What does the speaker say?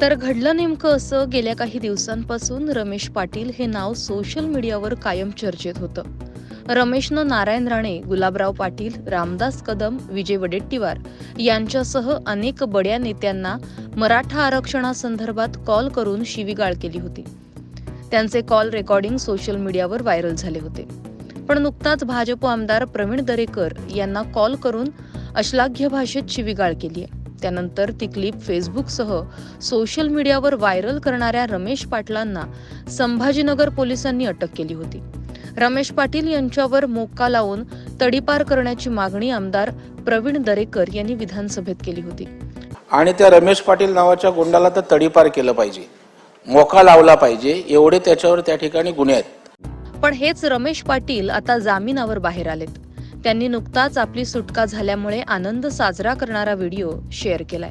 तर घडलं नेमकं असं गेल्या काही दिवसांपासून रमेश पाटील हे नाव सोशल मीडियावर कायम चर्चेत होतं. रमेशनं नारायण राणे गुलाबराव पाटील रामदास कदम विजय वडेट्टीवार यांच्यासह अनेक बड्या नेत्यांना मराठा आरक्षणासंदर्भात कॉल करून शिवीगाळ केली होती. त्यांचे कॉल रेकॉर्डिंग सोशल मीडियावर व्हायरल झाले होते. पण नुकताच भाजप आमदार प्रवीण दरेकर यांना कॉल करून अश्लाघ्य भाषेत शिवीगाळ केली आहे त्यानंतर ती क्लिप फेसबुकसह सोशल मीडियावर व्हायरल करणाऱ्या रमेश पाटलांना संभाजीनगर पोलिसांनी अटक केली होती. रमेश पाटील यांच्यावर मोक्का लावून तडीपार करण्याची मागणी आमदार प्रवीण दरेकर यांनी विधानसभेत केली होती. आणि त्या रमेश पाटील नावाच्या गुंडाला तर तडीपार केलं पाहिजे. मोका लावला पाहिजे. एवढे त्याच्यावर त्या ठिकाणी गुन्हे आहेत. पण हेच रमेश पाटील आता जामिनावर बाहेर आलेत. त्यांनी नुकताच आपली सुटका झाल्यामुळे आनंद साजरा करणारा व्हिडिओ शेअर केलाय.